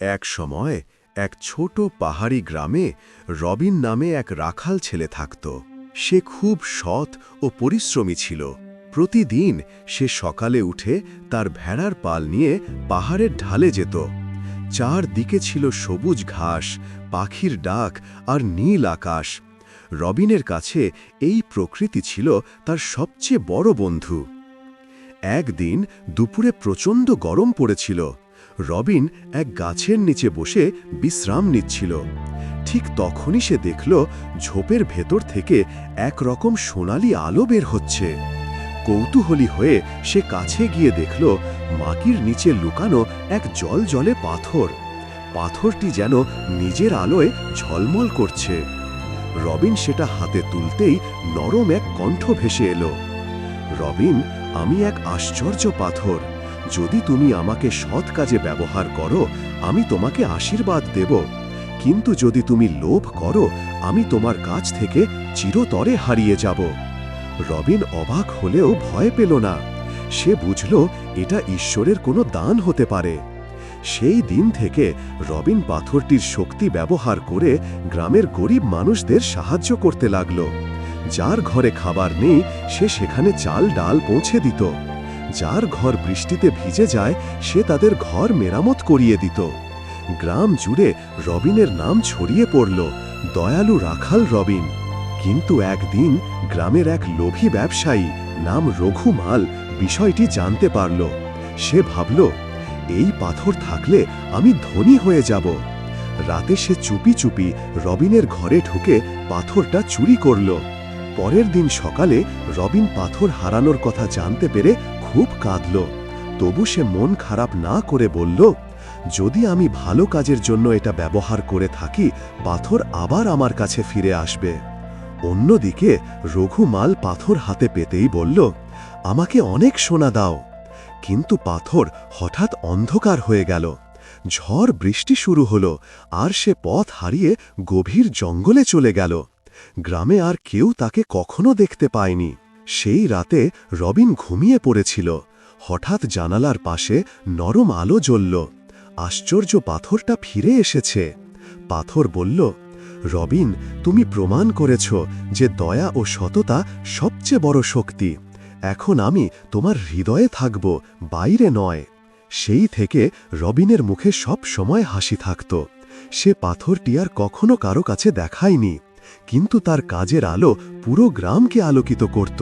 এক সময় এক ছোট পাহাড়ি গ্রামে রবিন নামে এক রাখাল ছেলে থাকত। সে খুব সৎ ও পরিশ্রমী ছিল। প্রতিদিন সে সকালে উঠে তার ভেড়ার পাল নিয়ে পাহাড়ের ঢালে যেত। চারদিকে ছিল সবুজ ঘাস, পাখির ডাক আর নীল আকাশ। রবিনের কাছে এই প্রকৃতি ছিল তার সবচেয়ে বড় বন্ধু। একদিন দুপুরে প্রচণ্ড গরম পড়েছিল। রবিন এক গাছের নিচে বসে বিশ্রাম নিচ্ছিল। ঠিক তখনই সে দেখল ঝোপের ভেতর থেকে এক রকম সোনালি আলো বের হচ্ছে। কৌতূহলী হয়ে সে কাছে গিয়ে দেখল মাটির নিচে লুকানো এক জল জলে পাথর। পাথরটি যেন নিজের আলোয় ঝলমল করছে। রবিন সেটা হাতে তুলতেই নরম এক কণ্ঠ ভেসে এলো। রবিন, আমি এক আশ্চর্য পাথর। যদি তুমি আমাকে সৎ কাজে ব্যবহার করো, আমি তোমাকে আশীর্বাদ দেব। কিন্তু যদি তুমি লোভ করো, আমি তোমার কাছ থেকে চিরতরে হারিয়ে যাব। রবিন অবাক হলেও ভয় পেল না। সে বুঝল, এটা ঈশ্বরের কোনো দান হতে পারে। সেই দিন থেকে রবিন পাথরটির শক্তি ব্যবহার করে গ্রামের গরিব মানুষদের সাহায্য করতে লাগল। যার ঘরে খাবার নেই, সে সেখানে চাল ডাল পৌঁছে দিত। যার ঘর বৃষ্টিতে ভিজে যায়, সে তাদের ঘর মেরামত করিয়ে দিত। গ্রাম জুড়ে রবিনের নাম ছড়িয়ে পড়ল, দয়ালু রাখাল রবিন। কিন্তু একদিন গ্রামের এক লোভী ব্যবসায়ী নাম রঘুমাল বিষয়টি জানতে পারল। সে ভাবল, এই পাথর থাকলে আমি ধনী হয়ে যাব। রাতে সে চুপি চুপি রবিনের ঘরে ঢুকে পাথরটা চুরি করল। পরের দিন সকালে রবিন পাথর হারানোর কথা জানতে পেরে খুব কাঁদল। তবু সে মন খারাপ না করে বলল, যদি আমি ভালো কাজের জন্য এটা ব্যবহার করে থাকি, পাথর আবার আমার কাছে ফিরে আসবে। অন্যদিকে রঘুমাল পাথর হাতে পেতেই বলল, আমাকে অনেক সোনা দাও। কিন্তু পাথর হঠাৎ অন্ধকার হয়ে গেল। ঝড় বৃষ্টি শুরু হল, আর সে পথ হারিয়ে গভীর জঙ্গলে চলে গেল। গ্রামে আর কেউ তাকে কখনো দেখতে পায়নি। সেই রাতে রবিন ঘুমিয়ে পড়েছিল। হঠাৎ জানালার পাশে নরম আলো জ্বলল। আশ্চর্য পাথরটা ফিরে এসেছে। পাথর বলল, রবিন, তুমি প্রমাণ করেছ যে দয়া ও সততা সবচেয়ে বড় শক্তি। এখন আমি তোমার হৃদয়ে থাকব, বাইরে নয়। সেই থেকে রবিনের মুখে সব সময় হাসি থাকত। সে পাথরটি আর কখনো কারও কাছে দেখায়নি। কিন্তু তার কাজের আলো পুরো গ্রামকে আলোকিত করত।